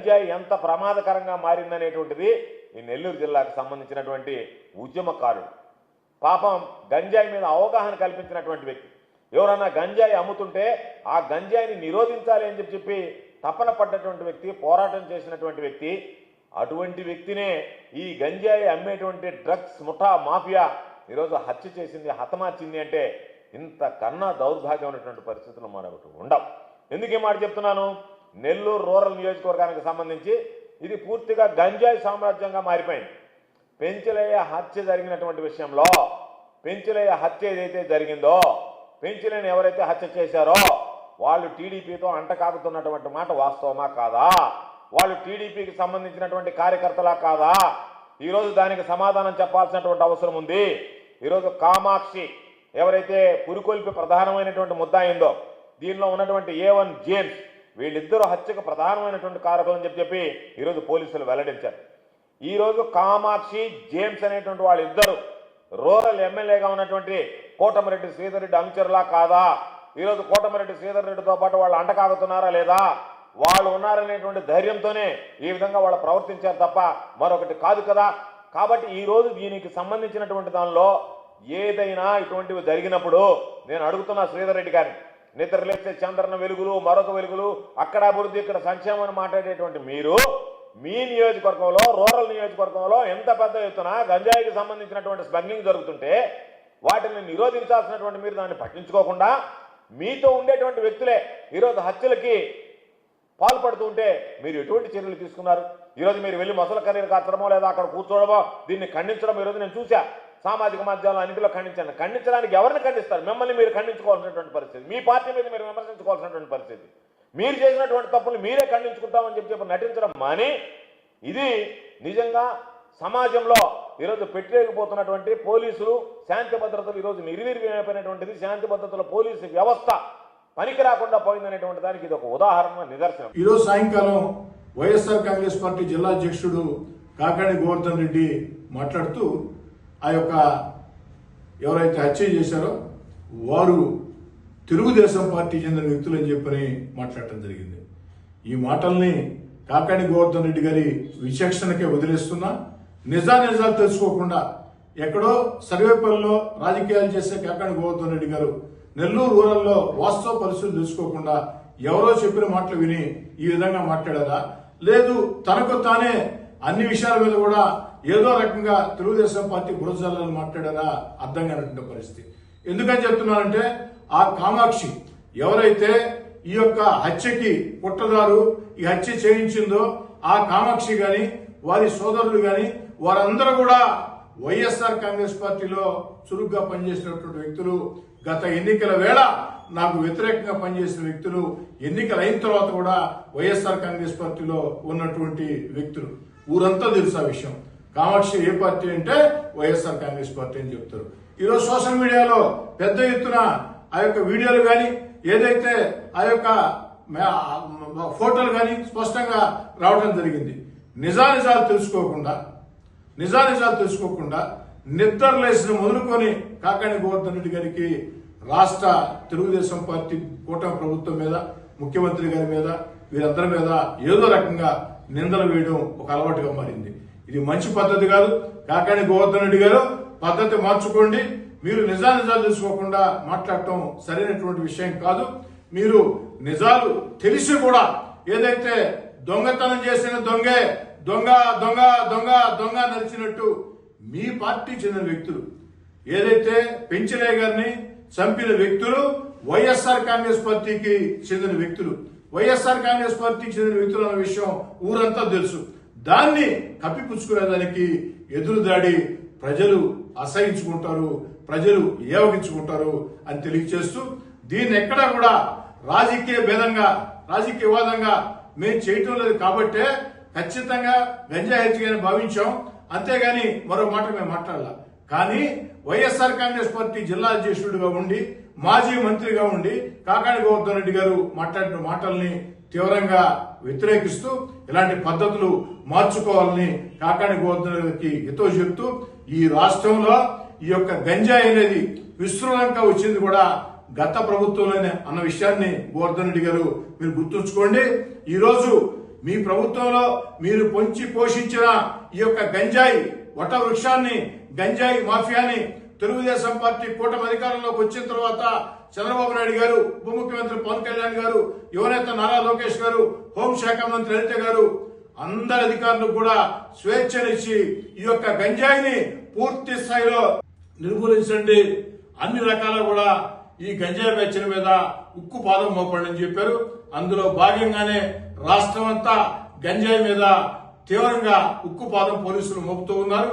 గంజాయి ఎంత ప్రమాదకరంగా మారిందనేటువంటిది ఈ నెల్లూరు జిల్లాకు సంబంధించినటువంటి ఉద్యమకారుడు. పాపం గంజాయి మీద అవగాహన కల్పించినటువంటి వ్యక్తి. ఎవరన్నా గంజాయి అమ్ముతుంటే ఆ గంజాయిని నిరోధించాలి అని చెప్పి చెప్పి తపన పడ్డటువంటి వ్యక్తి పోరాటం చేసినటువంటి వ్యక్తి అటువంటి వ్యక్తినే ఈ గంజాయి అమ్మేటువంటి డ్రగ్స్ ముఠా మాఫియా ఈరోజు హత్య చేసింది హతమార్చింది అంటే ఇంతకన్నా దౌర్భాగ్యమైనటువంటి పరిస్థితులు మరొకటి ఉండవు ఎందుకు మాట చెప్తున్నాను? నెల్లూరు రూరల్ నియోజకవర్గానికి సంబంధించి ఇది పూర్తిగా గంజాయి సామ్రాజ్యంగా మారిపోయింది. పెంచలయ్య హత్య జరిగినటువంటి విషయంలో పెంచలయ్య హత్య ఏదైతే జరిగిందో పెంచలేని ఎవరైతే హత్య చేశారో వాళ్ళు టీడీపీతో అంటకాగుతున్నటువంటి మాట వాస్తవమా కాదా? వాళ్ళు టీడీపీకి సంబంధించినటువంటి కార్యకర్తలా కాదా? ఈరోజు దానికి సమాధానం చెప్పాల్సినటువంటి అవసరం ఉంది. ఈరోజు కామాక్షి ఎవరైతే పురికొల్పి ప్రధానమైనటువంటి ముద్ద అయిందో దీనిలో ఉన్నటువంటి ఏ వన్ జేమ్స్ వీళ్ళిద్దరూ హత్యకు ప్రధానమైనటువంటి కారకులు అని చెప్పి చెప్పి ఈరోజు పోలీసులు వెల్లడించారు. ఈరోజు కామాక్షి జేమ్స్ అనేటువంటి వాళ్ళిద్దరు రూరల్ ఎమ్మెల్యేగా ఉన్నటువంటి కోటమిరెడ్డి శ్రీధర్రెడ్డి అనుచరులా కాదా? ఈరోజు కోటమిరెడ్డి శ్రీధర్రెడ్డితో పాటు వాళ్ళు అంటకాగుతున్నారా లేదా? వాళ్ళు ఉన్నారనేటువంటి ధైర్యంతోనే ఈ విధంగా వాళ్ళు ప్రవర్తించారు తప్ప మరొకటి కాదు కదా. కాబట్టి ఈ రోజు దీనికి సంబంధించినటువంటి దానిలో ఏదైనా ఇటువంటివి జరిగినప్పుడు నేను అడుగుతున్నా శ్రీధర్ రెడ్డి గారిని. నిద్రలేస్తే చంద్రన వెలుగులు మరొక వెలుగులు అక్కడ అభివృద్ధి ఇక్కడ సంక్షేమం అని మాట్లాడేటువంటి మీరు మీ నియోజకవర్గంలో రూరల్ నియోజకవర్గంలో ఎంత పెద్ద ఎత్తున గంజాయికి సంబంధించినటువంటి స్మగ్లింగ్ జరుగుతుంటే వాటిని నిరోధించాల్సినటువంటి మీరు దాన్ని పట్టించుకోకుండా మీతో ఉండేటువంటి వ్యక్తులే ఈరోజు హత్యలకి పాల్పడుతుంటే మీరు ఎటువంటి చర్యలు తీసుకున్నారు? ఈరోజు మీరు వెళ్ళి మొసల కర్రీలు కాచడమో లేదా అక్కడ కూర్చోడమో దీన్ని ఖండించడం ఈరోజు నేను చూసా సామాజిక మాధ్యమాలు అన్నింటిలో ఖండించండి. ఖండించడానికి ఎవరిని ఖండిస్తారు? మిమ్మల్ని మీరు ఖండించుకోవాల్సినటువంటి పరిస్థితి. మీ పార్టీ మీద మీరు విమర్శించుకోవాల్సినటువంటి పరిస్థితి. మీరు చేసినటువంటి తప్పులు మీరే ఖండించుకుంటామని చెప్పి చెప్పి నటించడం మాని ఇది నిజంగా సమాజంలో ఈరోజు పెట్టలేకపోతున్నటువంటి పోలీసులు శాంతి భద్రతలు ఈరోజు నిర్వీర్యమైపోయినటువంటిది. శాంతి భద్రతల పోలీసు వ్యవస్థ పనికి రాకుండా పోయిందనేటువంటి దానికి ఇది ఒక ఉదాహరణ నిదర్శనం. ఈరోజు సాయంకాలం వైఎస్ఆర్ కాంగ్రెస్ పార్టీ జిల్లా అధ్యక్షుడు కాకాణి గోవర్ధన్ రెడ్డి మాట్లాడుతూ ఆ యొక్క ఎవరైతే హత్య చేశారో వారు తెలుగుదేశం పార్టీ చెందిన వ్యక్తులు అని చెప్పని మాట్లాడటం జరిగింది. ఈ మాటల్ని కాకాణి గోవర్ధన్ రెడ్డి గారి విచక్షణకే వదిలేస్తున్నా నిజానిజాలు తెలుసుకోకుండా ఎక్కడో సర్వేపల్లిలో రాజకీయాలు చేసే కాకాణి గోవర్ధన్ రెడ్డి గారు నెల్లూరు రూరల్లో వాస్తవ పరిస్థితులు తెలుసుకోకుండా ఎవరో చెప్పిన మాటలు విని ఈ విధంగా మాట్లాడారా? లేదు తనకు తానే అన్ని విషయాల మీద కూడా ఏదో రకంగా తెలుగుదేశం పార్టీ బురజాలని మాట్లాడారా అర్థం కానటువంటి పరిస్థితి. ఎందుకని చెప్తున్నానంటే ఆ కామాక్షి ఎవరైతే ఈ యొక్క హత్యకి పుట్టదారు ఈ హత్య చేయించిందో ఆ కామాక్షి గాని వారి సోదరులు గాని వారందరూ కూడా వైఎస్ఆర్ కాంగ్రెస్ పార్టీలో చురుగ్గా పనిచేసినటువంటి వ్యక్తులు. గత ఎన్నికల వేళ నాకు వ్యతిరేకంగా పనిచేసిన వ్యక్తులు ఎన్నికలు అయిన తర్వాత కూడా వైఎస్ఆర్ కాంగ్రెస్ పార్టీలో ఉన్నటువంటి వ్యక్తులు. ఊరంతా తెలుసు ఆ విషయం. కామాక్షి ఏ పార్టీ అంటే వైఎస్ఆర్ కాంగ్రెస్ పార్టీ అని చెప్తారు. ఈరోజు సోషల్ మీడియాలో పెద్ద ఎత్తున ఆ యొక్క వీడియోలు కానీ ఏదైతే ఆ యొక్క ఫోటోలు కానీ స్పష్టంగా రావడం జరిగింది. నిజానిజాలు తెలుసుకోకుండా నిజానిజాలు తెలుసుకోకుండా నిద్రలేసిన మొదలుకొని కాకాణి గోవర్ధన్ రెడ్డి గారికి రాష్ట్ర తెలుగుదేశం పార్టీ కూటమి ప్రభుత్వం మీద ముఖ్యమంత్రి గారి మీద వీరందరి మీద ఏదో రకంగా నిందలు వేయడం ఒక అలవాటుగా మారింది. ఇది మంచి పద్ధతి కాదు. కాకాని గోవర్ధన్ రెడ్డి గారు పద్ధతి మార్చుకోండి. మీరు నిజా నిజాలు తెలుసుకోకుండా మాట్లాడటం సరైనటువంటి విషయం కాదు. మీరు నిజాలు తెలిసి కూడా ఏదైతే దొంగతనం చేసిన దొంగే దొంగ దొంగ దొంగ దొంగ నడిచినట్టు మీ పార్టీ చెందిన వ్యక్తులు ఏదైతే పెంచలే గారిని చంపిన వ్యక్తులు వైఎస్ఆర్ కాంగ్రెస్ పార్టీకి చెందిన వ్యక్తులు వైఎస్ఆర్ కాంగ్రెస్ పార్టీకి చెందిన వ్యక్తులు అన్న విషయం ఊరంతా తెలుసు. దాన్ని కప్పిపుచ్చుకునేదానికి ఎదురుదాడి ప్రజలు అసహించుకుంటారు ప్రజలు ఏవగించుకుంటారు అని తెలియజేస్తూ దీన్ని ఎక్కడా కూడా రాజకీయ భేదంగా రాజకీయవాదంగా మేము చేయటం లేదు కాబట్టే ఖచ్చితంగా గంజా హెచ్చుగా భావించాం. అంతేగాని మరో మాట మేము మాట్లాడాల. కానీ వైఎస్ఆర్ కాంగ్రెస్ పార్టీ జిల్లా అధ్యక్షుడిగా ఉండి మాజీ మంత్రిగా ఉండి కాకాని గోవర్ధన్ రెడ్డి గారు మాట్లాడిన మాటల్ని తీవ్రంగా వ్యతిరేకిస్తూ ఇలాంటి పద్ధతులు మార్చుకోవాలని కాకాని గోవర్ధన్ హితో చెప్తూ ఈ రాష్ట్రంలో ఈ యొక్క గంజాయి అనేది విస్తృతంగా వచ్చింది కూడా గత ప్రభుత్వంలోనే అన్న విషయాన్ని గోవర్ధన్ రెడ్డి గారు మీరు గుర్తుంచుకోండి. ఈరోజు మీ ప్రభుత్వంలో మీరు పొంచి పోషించిన ఈ యొక్క గంజాయి వట వృక్షాన్ని గంజాయి మాఫియాని తెలుగుదేశం పార్టీ కూటమి అధికారంలోకి వచ్చిన తర్వాత చంద్రబాబు నాయుడు గారు ఉప ముఖ్యమంత్రి పవన్ కళ్యాణ్ గారు యువనేత నారా లోకేష్ గారు హోంశాఖ మంత్రి లలిత గారు అందరి అధికారులకు కూడా స్వేచ్ఛనిచ్చి ఈ యొక్క గంజాయిని పూర్తి స్థాయిలో నిర్మూలించండి. అన్ని రకాల కూడా ఈ గంజాయి వెచ్చల మీద ఉక్కు పాదం మోపండి అని చెప్పారు. అందులో భాగంగానే రాష్ట్రం అంతా గంజాయి మీద తీవ్రంగా ఉక్కు పాదం పోలీసులు మోపుతూ ఉన్నారు.